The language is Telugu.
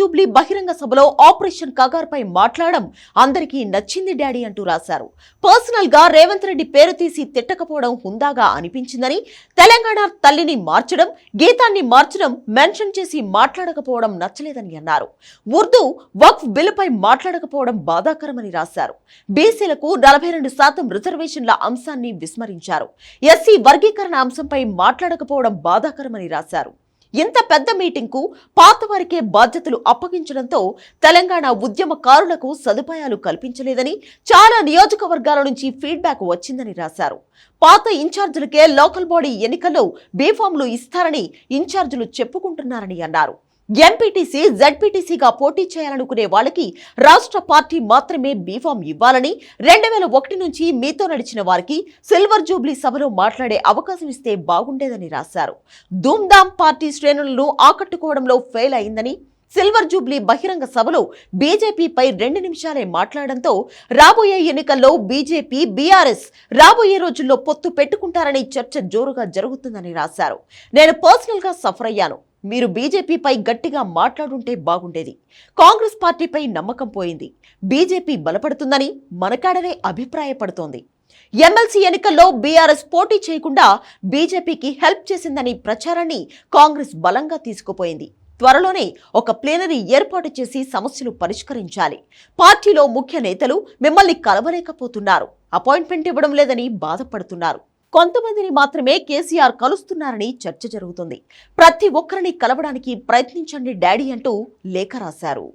జూబ్లీ బహిరంగ సభలో ఆపరేషన్ కగార్పై మాట్లాడడం అందరికీ నచ్చింది డాడీ అంటూ రాశారు. పర్సనల్గా రేవంత్ రెడ్డి పేరు తీసి తిట్టకపోవడం హుందాగా అనిపించిందని తెలంగాణ తల్లిని మార్చడం గీతాన్ని మార్చడం మెన్షన్ చేసి మాట్లాడకపోవడం నచ్చలేదని అన్నారు. ఉర్దూ వక్ఫ్ బిల్లుపై మాట్లాడకపోవడం బాధాకరమని రాశారు. బీసీలకు నలభై రెండు శాతం రిజర్వేషన్ల అంశాన్ని విస్మరించారు. ఎస్సీ వర్గీకరణ అంశంపై మాట్లాడకపోవడం బాధాకరమని రాశారు. ఇంత పెద్ద మీటింగ్కు పాతవారికే బాధ్యతలు అప్పగించడంతో తెలంగాణ ఉద్యమకారులకు సదుపాయాలు కల్పించలేదని చాలా నియోజకవర్గాల నుంచి ఫీడ్బ్యాక్ వచ్చిందని రాశారు. పాత ఇన్ఛార్జీలకే లోకల్ బాడీ ఎన్నికల్లో బీఫామ్లు ఇస్తారని ఇన్ఛార్జీలు చెప్పుకుంటున్నారని అన్నారు. ఎంపీటీసీ జడ్పీటీసీగా పోటీ చేయాలనుకునే వాళ్ళకి రాష్ట్ర పార్టీ మాత్రమే బీఫామ్ ఇవ్వాలని రెండు వేల ఒకటి నుంచి మీతో నడిచిన వారికి సిల్వర్ జూబ్లీ సభలో మాట్లాడే అవకాశం ఇస్తే బాగుండేదని రాశారు. ధూమ్ధామ్ పార్టీ శ్రేణులను ఆకట్టుకోవడంలో ఫెయిల్ అయిందని సిల్వర్ జూబ్లీ బహిరంగ సభలో బీజేపీపై రెండు నిమిషాలే మాట్లాడడంతో రాబోయే ఎన్నికల్లో బీజేపీ బీఆర్ఎస్ రాబోయే రోజుల్లో పొత్తు పెట్టుకుంటారని చర్చ జోరుగా జరుగుతుందని రాశారు. నేను పర్సనల్గా సఫర్ అయ్యాను. మీరు బీజేపీపై గట్టిగా మాట్లాడుంటే బాగుండేది. కాంగ్రెస్ పార్టీపై నమ్మకం పోయింది. బీజేపీ బలపడుతుందని మనకాడనే అభిప్రాయపడుతోంది. ఎమ్మెల్సీ ఎన్నికల్లో బీఆర్ఎస్ పోటీ చేయకుండా బీజేపీకి హెల్ప్ చేసిందని ప్రచారాన్ని కాంగ్రెస్ బలంగా తీసుకుపోయింది. త్వరలోనే ఒక ప్లేనరీ ఏర్పాటు చేసి సమస్యలు పరిష్కరించాలి. పార్టీలో ముఖ్య నేతలు మిమ్మల్ని కలవలేకపోతున్నారు. అపాయింట్మెంట్ ఇవ్వడం లేదని బాధపడుతున్నారు. కొంతమందిని మాత్రమే కేసీఆర్ కలుస్తున్నారని చర్చ జరుగుతుంది. ప్రతి ఒక్కరిని కలవడానికి ప్రయత్నించండి డాడీ అంటూ లేఖ రాశారు.